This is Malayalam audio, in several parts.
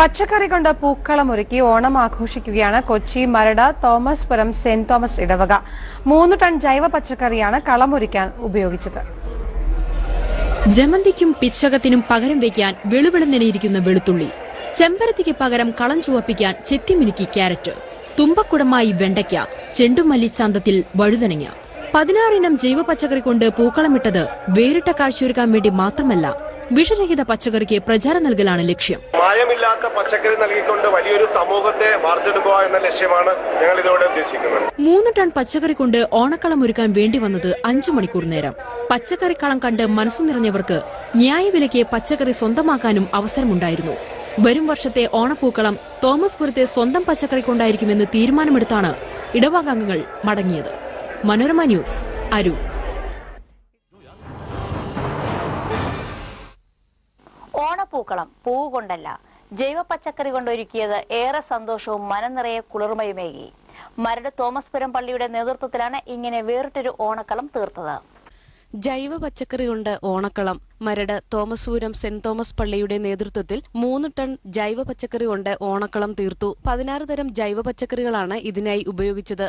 പച്ചക്കറി കൊണ്ട് പൂക്കളമൊരുക്കി ഓണം ആഘോഷിക്കുകയാണ് Kochi Maradu Thomaspuram saint Thomas ഇടവക. മൂന്ന് ടൺ ജൈവ പച്ചക്കറിയാണ് കളമൊരുക്കാൻ ഉപയോഗിച്ചത്. ജമന്തിക്കും പിച്ചകത്തിനും പകരം വെക്കാൻ വെളുവെളുന്നിരിക്കുന്ന വെളുത്തുള്ളി. ചെമ്പരത്തിക്ക് പകരം കളം ചുവപ്പിക്കാൻ ചെത്തിമിനുക്കി ക്യാരറ്റ്. തുമ്പക്കുടമായി വെണ്ടയ്ക്ക ചെണ്ടുമല്ലി ചന്തത്തിൽ വഴുതനങ്ങ. പതിനാറിനം ജൈവ പച്ചക്കറി കൊണ്ട് പൂക്കളമിട്ടത് വേറിട്ട കാഴ്ചയൊരുക്കാൻ വേണ്ടി മാത്രമല്ല വിഷരഹിത പച്ചക്കറിക്ക് പ്രചാരം നൽകലാണ് ലക്ഷ്യം. മായമില്ലാത്ത പച്ചക്കറി നൽകിക്കൊണ്ട് വലിയൊരു സമൂഹത്തെ വാർത്തെടുക്കുക എന്ന ലക്ഷ്യമാണ് ഞങ്ങൾ ഇതോടെ ഉദ്ദേശിക്കുന്നത്. മൂന്ന് ടൺ പച്ചക്കറി കൊണ്ട് ഓണക്കളം ഒരുക്കാൻ വേണ്ടി വന്നത് അഞ്ചു മണിക്കൂർ നേരം. പച്ചക്കറിക്കളം കണ്ട് മനസ്സു നിറഞ്ഞവർക്ക് ന്യായവിലയ്ക്ക് പച്ചക്കറി സ്വന്തമാക്കാനും അവസരമുണ്ടായിരുന്നു. വരും വർഷത്തെ ഓണപ്പൂക്കളം തോമസ് പുരത്തെ സ്വന്തം പച്ചക്കറി കൊണ്ടായിരിക്കുമെന്ന് തീരുമാനമെടുത്താണ് ഇടവകാംഗങ്ങൾ മടങ്ങിയത്. മനോരമ ന്യൂസ് അരൂർ. ഓണപ്പൂക്കളം പൂവ് കൊണ്ടല്ല ജൈവ പച്ചക്കറി കൊണ്ടൊരുക്കിയത് ഏറെ സന്തോഷവും മനം നിറയെ കുളിർമയുമേകി. മരട് തോമസ്പുരം പള്ളിയുടെ നേതൃത്വത്തിലാണ് ഇങ്ങനെ വേറിട്ടൊരു ഓണക്കളം തീർത്തത്. ജൈവ പച്ചക്കറി കൊണ്ട് ഓണക്കളം. മരട് തോമസൂരം സെന്റ് തോമസ് പള്ളിയുടെ നേതൃത്വത്തിൽ മൂന്ന് ടൺ ജൈവ പച്ചക്കറി കൊണ്ട് ഓണക്കളം തീർത്തു. പതിനാറ് തരം ജൈവ പച്ചക്കറികളാണ് ഇതിനായി ഉപയോഗിച്ചത്.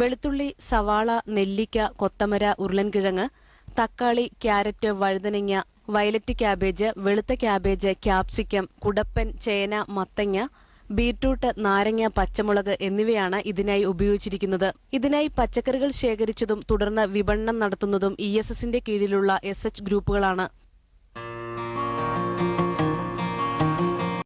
വെളുത്തുള്ളി സവാള നെല്ലിക്ക കൊത്തമര ഉരുളൻകിഴങ്ങ് തക്കാളി ക്യാരറ്റ് വഴുതനങ്ങ വയലറ്റ് ക്യാബേജ് വെളുത്ത ക്യാബേജ് ക്യാപ്സിക്കം കുടപ്പൻ ചേന മത്തങ്ങ ബീറ്റ്റൂട്ട് നാരങ്ങ പച്ചമുളക് എന്നിവയാണ് ഇതിനായി ഉപയോഗിച്ചിരിക്കുന്നത്. ഇതിനായി പച്ചക്കറികൾ ശേഖരിച്ചതും തുടർന്ന് വിപണനം നടത്തുന്നതും ഇ എസ് എസിന്റെ കീഴിലുള്ള എസ് എച്ച് ഗ്രൂപ്പുകളാണ്.